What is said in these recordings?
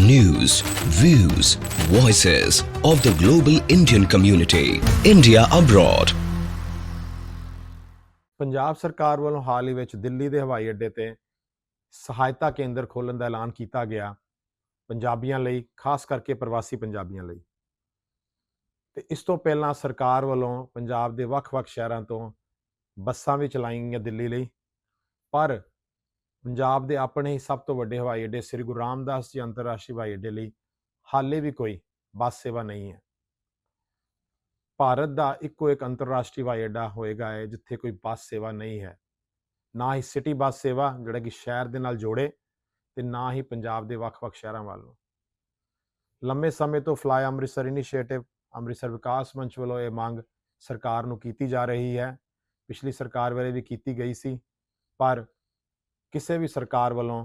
news, views, voices of the global Indian community. India abroad. Punjab ਸਰਕਾਰ ਵੱਲੋਂ ਹਾਲ ਹੀ ਵਿੱਚ ਦਿੱਲੀ ਦੇ ਹਵਾਈ ਅੱਡੇ ਤੇ ਸਹਾਇਤਾ ਕੇਂਦਰ ਖੋਲਣ ਦਾ ਐਲਾਨ ਕੀਤਾ ਗਿਆ ਪੰਜਾਬੀਆਂ ਲਈ ਖਾਸ ਕਰਕੇ ਪ੍ਰਵਾਸੀ ਪੰਜਾਬੀਆਂ ਲਈ ਤੇ ਇਸ ਤੋਂ ਪਹਿਲਾਂ ਸਰਕਾਰ ਵੱਲੋਂ ਪੰਜਾਬ ਦੇ ਵੱਖ-ਵੱਖ ਸ਼ਹਿਰਾਂ ਤੋਂ ਬੱਸਾਂ ਵੀ ਚਲਾਈਆਂ ਗਈਆਂ ਦਿੱਲੀ ਲਈ ਪਰ ਪੰਜਾਬ ਦੇ ਆਪਣੇ ਹੀ ਸਭ ਤੋਂ ਵੱਡੇ ਹਵਾਈ ਅੱਡੇ ਸ੍ਰੀ ਗੁਰੂ ਰਾਮਦਾਸ ਜੀ ਅੰਤਰਰਾਸ਼ਟਰੀ ਹਵਾਈ ਅੱਡੇ ਲਈ ਹਾਲੇ ਵੀ ਕੋਈ ਬੱਸ ਸੇਵਾ ਨਹੀਂ ਹੈ। ਭਾਰਤ ਦਾ ਇੱਕੋ ਇੱਕ ਅੰਤਰਰਾਸ਼ਟਰੀ ਹਵਾਈ ਅੱਡਾ ਹੋਏਗਾ ਹੈ ਜਿੱਥੇ ਕੋਈ ਬੱਸ ਸੇਵਾ ਨਹੀਂ ਹੈ। ਨਾ ਹੀ ਸਿਟੀ ਬੱਸ ਸੇਵਾ, ਜਿਹੜਾ ਕਿ ਸ਼ਹਿਰ ਦੇ ਨਾਲ ਜੋੜੇ ਤੇ ਨਾ ਹੀ ਪੰਜਾਬ ਦੇ ਵੱਖ-ਵੱਖ ਸ਼ਹਿਰਾਂ ਵੱਲੋਂ। ਲੰਮੇ ਸਮੇਂ ਤੋਂ ਫਲਾਈ ਅੰਮ੍ਰਿਤਸਰ ਇਨੀਸ਼ੀਏਟਿਵ ਅੰਮ੍ਰਿਤਸਰ ਵਿਕਾਸ ਮੰਚ ਵੱਲੋਂ ਇਹ ਮੰਗ ਸਰਕਾਰ ਨੂੰ ਕੀਤੀ ਜਾ ਰਹੀ ਹੈ। ਪਿਛਲੀ ਸਰਕਾਰ ਵੇਲੇ ਵੀ ਕੀਤੀ ਗਈ ਸੀ, ਪਰ ਕਿਸੇ ਵੀ ਸਰਕਾਰ ਵੱਲੋਂ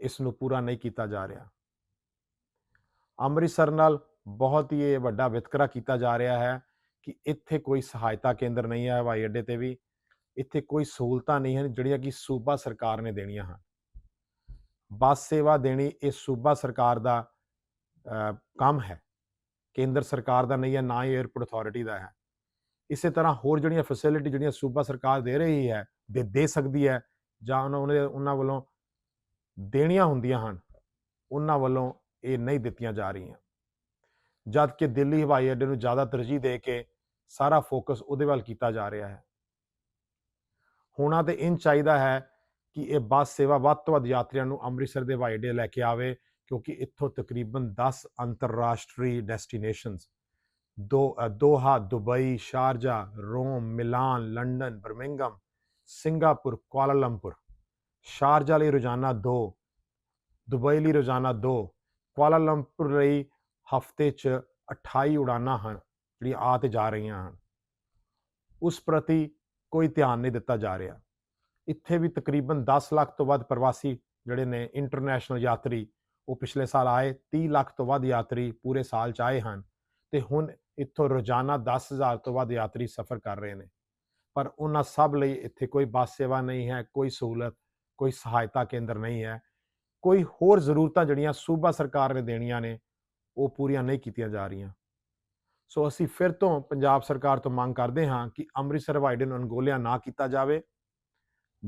ਇਸ ਨੂੰ ਪੂਰਾ ਨਹੀਂ ਕੀਤਾ ਜਾ ਰਿਹਾ। ਅੰਮ੍ਰਿਤਸਰ ਨਾਲ ਬਹੁਤ ਹੀ ਇਹ ਵੱਡਾ ਵਿਤਕਰਾ ਕੀਤਾ ਜਾ ਰਿਹਾ ਹੈ ਕਿ ਇੱਥੇ ਕੋਈ ਸਹਾਇਤਾ ਕੇਂਦਰ ਨਹੀਂ ਹੈ ਹਵਾਈ ਅੱਡੇ ਤੇ ਵੀ। ਇੱਥੇ ਕੋਈ ਸਹੂਲਤਾਂ ਨਹੀਂ ਹਨ ਜਿਹੜੀਆਂ ਕਿ ਸੂਬਾ ਸਰਕਾਰ ਨੇ ਦੇਣੀਆਂ ਹਨ। ਬੱਸ ਸੇਵਾ ਦੇਣੀ ਇਹ ਸੂਬਾ ਸਰਕਾਰ ਦਾ ਕੰਮ ਹੈ। ਕੇਂਦਰ ਸਰਕਾਰ ਦਾ ਨਹੀਂ ਹੈ, ਨਾ ਹੀ 에ਅਰਪੋਰਟ ਅਥਾਰਟੀ ਦਾ ਹੈ। ਇਸੇ ਤਰ੍ਹਾਂ ਹੋਰ ਜਿਹੜੀਆਂ ਫੈਸਿਲਿਟੀ ਜਿਹੜੀਆਂ ਸੂਬਾ ਸਰਕਾਰ ਦੇ ਰਹੀ ਹੈ, ਦੇ ਦੇ ਸਕਦੀ ਹੈ ਜਾਂ ਉਹਨਾਂ, ਉਹਨਾਂ- ਉਹਨਾਂ ਵੱਲੋਂ ਦੇਣੀਆਂ ਹੁੰਦੀਆਂ ਹਨ, ਉਹਨਾਂ ਵੱਲੋਂ ਇਹ ਨਹੀਂ ਦਿੱਤੀਆਂ ਜਾ ਰਹੀਆਂ। ਜਦ ਕਿ ਦਿੱਲੀ ਹਵਾਈ ਅੱਡੇ ਨੂੰ ਜ਼ਿਆਦਾ ਤਰਜੀਹ ਦੇ ਕੇ ਸਾਰਾ ਫੋਕਸ ਉਹਦੇ ਵੱਲ ਕੀਤਾ ਜਾ ਰਿਹਾ ਹੈ। ਹੋਣਾ ਤੇ ਇਨ ਚਾਹੀਦਾ ਹੈ ਕਿ ਇਹ ਬੱਸ ਸੇਵਾ ਵੱਧ ਤੋਂ ਵੱਧ ਯਾਤਰੀਆਂ ਨੂੰ ਅੰਮ੍ਰਿਤਸਰ ਦੇ ਹਵਾਈ ਅੱਡੇ ਲੈ ਕੇ ਆਵੇ, ਕਿਉਂਕਿ ਇੱਥੋਂ ਤਕਰੀਬਨ 10 ਅੰਤਰਰਾਸ਼ਟਰੀ ਡੈਸਟੀਨੇਸ਼ਨਸ, ਦੋ Doha, Dubai, Sharjah, Rome, Milan, London Birmingham Singapore, Kuala Lumpur. Sharjah ਲਈ ਰੋਜ਼ਾਨਾ 2 ਦੁਬਈ ਲਈ ਰੋਜ਼ਾਨਾ 2 ਕੁਆਲਾਲੰਪੁਰ ਲਈ ਹਫ਼ਤੇ 'ਚ 28 ਉਡਾਨਾਂ ਹਨ, ਜਿਹੜੀਆਂ ਆ ਤੇ ਜਾ ਰਹੀਆਂ ਹਨ। ਉਸ ਪ੍ਰਤੀ ਕੋਈ ਧਿਆਨ ਨਹੀਂ ਦਿੱਤਾ ਜਾ ਰਿਹਾ। ਇੱਥੇ ਵੀ ਤਕਰੀਬਨ 10 ਲੱਖ ਤੋਂ ਵੱਧ ਪ੍ਰਵਾਸੀ ਜਿਹੜੇ ਨੇ ਇੰਟਰਨੈਸ਼ਨਲ ਯਾਤਰੀ, ਉਹ ਪਿਛਲੇ ਸਾਲ ਆਏ 30 ਲੱਖ ਤੋਂ ਵੱਧ ਯਾਤਰੀ ਪੂਰੇ ਸਾਲ ਚ ਆਏ ਹਨ ਤੇ ਹੁਣ ਇੱਥੋਂ ਰੋਜ਼ਾਨਾ 10000 ਤੋਂ ਵੱਧ ਯਾਤਰੀ ਸਫ਼ਰ ਕਰ ਰਹੇ ਨੇ। ਪਰ ਉਹਨਾਂ ਸਭ ਲਈ ਇੱਥੇ ਕੋਈ ਬੱਸ ਸੇਵਾ ਨਹੀਂ ਹੈ, ਕੋਈ ਸਹੂਲਤ, ਕੋਈ ਸਹਾਇਤਾ ਕੇਂਦਰ ਨਹੀਂ ਹੈ। ਕੋਈ ਹੋਰ ਜ਼ਰੂਰਤਾਂ ਜਿਹੜੀਆਂ ਸੂਬਾ ਸਰਕਾਰ ਨੇ ਦੇਣੀਆਂ ਨੇ, ਉਹ ਪੂਰੀਆਂ ਨਹੀਂ ਕੀਤੀਆਂ ਜਾ ਰਹੀਆਂ। ਸੋ ਅਸੀਂ ਫਿਰ ਤੋਂ ਪੰਜਾਬ ਸਰਕਾਰ ਤੋਂ ਮੰਗ ਕਰਦੇ ਹਾਂ ਕਿ ਅੰਮ੍ਰਿਤਸਰ ਹਵਾਈ ਨੂੰ ਅਣਗੋਲਿਆ ਨਾ ਕੀਤਾ ਜਾਵੇ।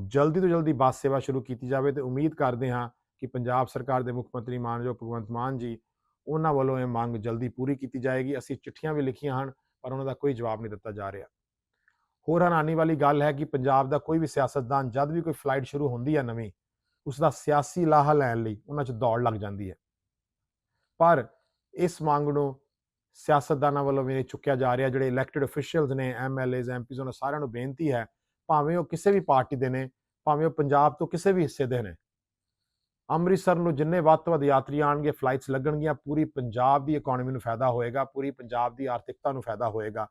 ਜਲਦੀ ਤੋਂ ਜਲਦੀ ਬੱਸ ਸੇਵਾ ਸ਼ੁਰੂ ਕੀਤੀ ਜਾਵੇ ਤੇ ਉਮੀਦ ਕਰਦੇ ਹਾਂ ਕਿ ਪੰਜਾਬ ਸਰਕਾਰ ਦੇ ਮੁੱਖ ਮੰਤਰੀ ਮਾਨਯੋਗ ਭਗਵੰਤ ਮਾਨ ਜੀ ਉਹਨਾਂ ਵੱਲੋਂ ਇਹ ਮੰਗ ਜਲਦੀ ਪੂਰੀ ਕੀਤੀ ਜਾਏਗੀ। ਅਸੀਂ ਚਿੱਠੀਆਂ ਵੀ ਲਿਖੀਆਂ ਹਨ, ਪਰ ਉਹਨਾਂ ਦਾ ਕੋਈ ਜਵਾਬ ਨਹੀਂ ਦਿੱਤਾ ਜਾ ਰਿਹਾ। ਹੋਰ ਹੈਰਾਨੀ ਵਾਲੀ ਗੱਲ ਹੈ ਕਿ ਪੰਜਾਬ ਦਾ ਕੋਈ ਵੀ ਸਿਆਸਤਦਾਨ ਜਦ ਵੀ ਕੋਈ ਫਲਾਈਟ ਸ਼ੁਰੂ ਹੁੰਦੀ ਹੈ ਨਵੀਂ ਉਸ ਦਾ ਸਿਆਸੀ ਲਾਹਾ ਲੈਣ ਲਈ ਉਹਨਾਂ 'ਚ ਦੌੜ ਲੱਗ ਜਾਂਦੀ ਹੈ। ਪਰ ਇਸ ਮੰਗ ਨੂੰ ਸਿਆਸਤਦਾਨਾਂ ਵੱਲੋਂ ਵੀ ਚੁੱਕਿਆ ਜਾ ਰਿਹਾ, ਜਿਹੜੇ ਇਲੈਕਟਿਡ ਅਫੀਸ਼ੀਅਲਸ ਨੇ ਐਮਐਲਏਜ਼ ਐਮਪੀਜ਼ ਉਹਨਾਂ ਸਾਰਿਆਂ ਨੂੰ ਬੇਨਤੀ ਹੈ, ਭਾਵੇਂ ਉਹ ਕਿਸੇ ਵੀ ਪਾਰਟੀ ਦੇ ਨੇ, ਭਾਵੇਂ ਉਹ ਪੰਜਾਬ ਤੋਂ ਕਿਸੇ ਵੀ ਹਿੱਸੇ ਦੇ ਨੇ, ਅੰਮ੍ਰਿਤਸਰ ਨੂੰ ਜਿੰਨੇ ਵੱਧ ਤੋਂ ਵੱਧ ਯਾਤਰੀ ਆਣਗੇ ਫਲਾਈਟਸ ਲੱਗਣਗੀਆਂ, ਪੂਰੀ ਪੰਜਾਬ ਦੀ ਇਕਨੋਮੀ ਨੂੰ ਫਾਇਦਾ ਹੋਏਗਾ, ਪੂਰੀ ਪੰਜਾਬ ਦੀ ਆਰਥਿਕਤਾ ਨੂੰ ਫਾਇਦਾ ਹੋਏਗਾ।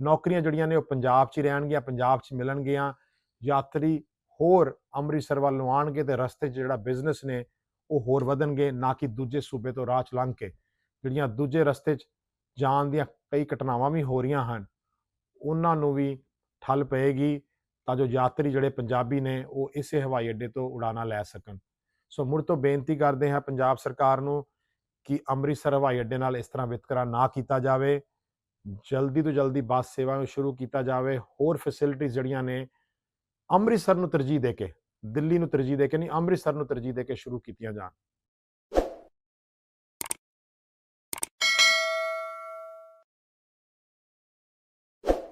ਨੌਕਰੀਆਂ ਜਿਹੜੀਆਂ ਨੇ ਉਹ ਪੰਜਾਬ 'ਚ ਹੀ ਰਹਿਣਗੀਆਂ, ਪੰਜਾਬ 'ਚ ਮਿਲਣਗੀਆਂ। ਯਾਤਰੀ ਹੋਰ ਅੰਮ੍ਰਿਤਸਰ ਵੱਲ ਨੂੰ ਆਣਗੇ ਤੇ ਰਸਤੇ 'ਚ ਜਿਹੜਾ ਬਿਜ਼ਨਸ ਨੇ ਉਹ ਹੋਰ ਵਧਣਗੇ, ਨਾ ਕਿ ਦੂਜੇ ਸੂਬੇ ਤੋਂ ਰਾਹ 'ਚ ਲੰਘ ਕੇ। ਜਿਹੜੀਆਂ ਦੂਜੇ ਰਸਤੇ 'ਚ ਜਾਣ ਦੀਆਂ ਕਈ ਘਟਨਾਵਾਂ ਵੀ ਹੋ ਰਹੀਆਂ ਹਨ, ਉਹਨਾਂ ਨੂੰ ਵੀ ਠੱਲ ਪਏਗੀ ਤਾਂ ਜੋ ਯਾਤਰੀ ਜਿਹੜੇ ਪੰਜਾਬੀ ਨੇ ਉਹ ਇਸੇ ਹਵਾਈ ਅੱਡੇ ਤੋਂ ਉਡਾਣਾ ਲੈ ਸਕਣ। ਸੋ ਮੁੜ ਤੋਂ ਬੇਨਤੀ ਕਰਦੇ ਹਾਂ ਪੰਜਾਬ ਸਰਕਾਰ ਨੂੰ ਕਿ ਅੰਮ੍ਰਿਤਸਰ ਹਵਾਈ ਅੱਡੇ ਨਾਲ ਇਸ ਤਰ੍ਹਾਂ ਵਿਤਕਰਾ ਨਾ ਕੀਤਾ ਜਾਵੇ। ਜਲਦੀ ਤੋਂ ਜਲਦੀ ਬੱਸ ਸੇਵਾ ਨੂੰ ਸ਼ੁਰੂ ਕੀਤਾ ਜਾਵੇ, ਹੋਰ ਫੈਸਿਲਿਟੀਆਂ ਜਿਹੜੀਆਂ ਨੇ, ਅੰਮ੍ਰਿਤਸਰ ਨੂੰ ਤਰਜੀਹ ਦੇ ਕੇ, ਦਿੱਲੀ ਨੂੰ ਤਰਜੀਹ ਦੇ ਕੇ, ਨਹੀਂ, ਅੰਮ੍ਰਿਤਸਰ ਨੂੰ ਤਰਜੀਹ ਦੇ ਕੇ ਸ਼ੁਰੂ ਕੀਤੀਆਂ ਜਾਣ।